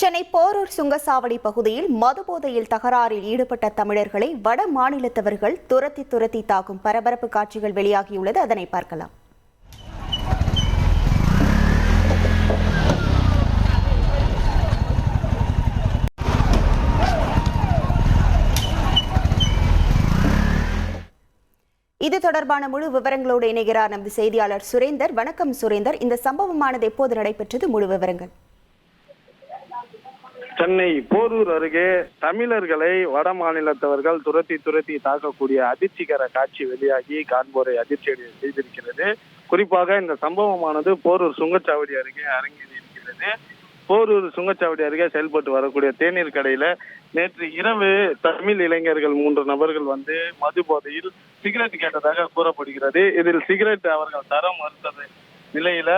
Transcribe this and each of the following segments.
சென்னை போரூர் சுங்கசாவடி பகுதியில் மதுபோதையில் தகராறில் ஈடுபட்ட தமிழர்களை வட மாநிலத்தவர்கள் துரத்தி துரத்தி தாக்கும் பரபரப்பு காட்சிகள் வெளியாகியுள்ளது. அதனை பார்க்கலாம். இது தொடர்பான முழு விவரங்களோடு இணைகிறார் நமது செய்தியாளர் சுரேந்தர். வணக்கம் சுரேந்தர். இந்த சம்பவமானது எப்போது நடைபெற்றது? முழு விவரங்கள். சென்னை போரூர் அருகே தமிழர்களை வட மாநிலத்தவர்கள் துரத்தி துரத்தி தாக்கக்கூடிய அதிர்ச்சிகர காட்சி வெளியாகி காண்போரை அதிர்ச்சி அடைய செய்திருக்கிறது. குறிப்பாக இந்த சம்பவமானது போரூர் சுங்கச்சாவடி அருகே அரங்கேறி இருக்கிறது. போரூர் சுங்கச்சாவடி அருகே செயல்பட்டு வரக்கூடிய தேநீர் கடையில நேற்று இரவு தமிழ் இளைஞர்கள் மூன்று நபர்கள் வந்து மது போதையில் சிகரெட் கேட்டதாக கூறப்படுகிறது. இதில் சிகரெட் அவர்கள் தர மறுத்தது நிலையில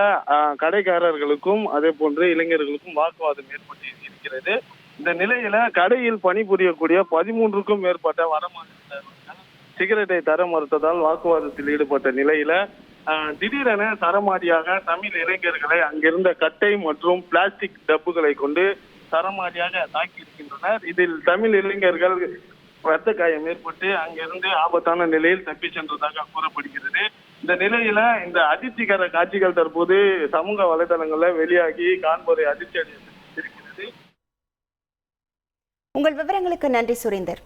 கடைக்காரர்களுக்கும் அதே போன்று இளைஞர்களுக்கும் வாக்குவாதம் ஏற்பட்டு இருக்கிறது. இந்த நிலையில கடையில் பணிபுரியக்கூடிய பதிமூன்றுக்கும் மேற்பட்ட வடமாநிலத்தவர்கள் சிகரெட்டை தர மறுத்ததால் வாக்குவாதத்தில் ஈடுபட்ட நிலையில திடீரென சரமாரியாக தமிழ் இளைஞர்களை அங்கிருந்த கட்டை மற்றும் பிளாஸ்டிக் டப்புகளை கொண்டு தரமாடியாக தாக்கி இருக்கின்றனர். இதில் தமிழ் இளைஞர்கள் ரத்த காயம் ஏற்பட்டு அங்கிருந்து ஆபத்தான நிலையில் தப்பி சென்றதாக கூறப்படுகிறது. இந்த நிலையில இந்த அதிர்ச்சிகர காட்சிகள் தற்போது சமூக வலைதளங்கள்ல வெளியாகி காண்போரை அதிர்ச்சி அடைய இருக்கிறது உங்கள் விவரங்களுக்கு நன்றி சுரேந்தர்.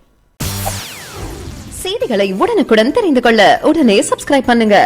செய்திகளை உடனுக்குடன் தெரிந்து கொள்ள உடனே சப்ஸ்கிரைப் பண்ணுங்க.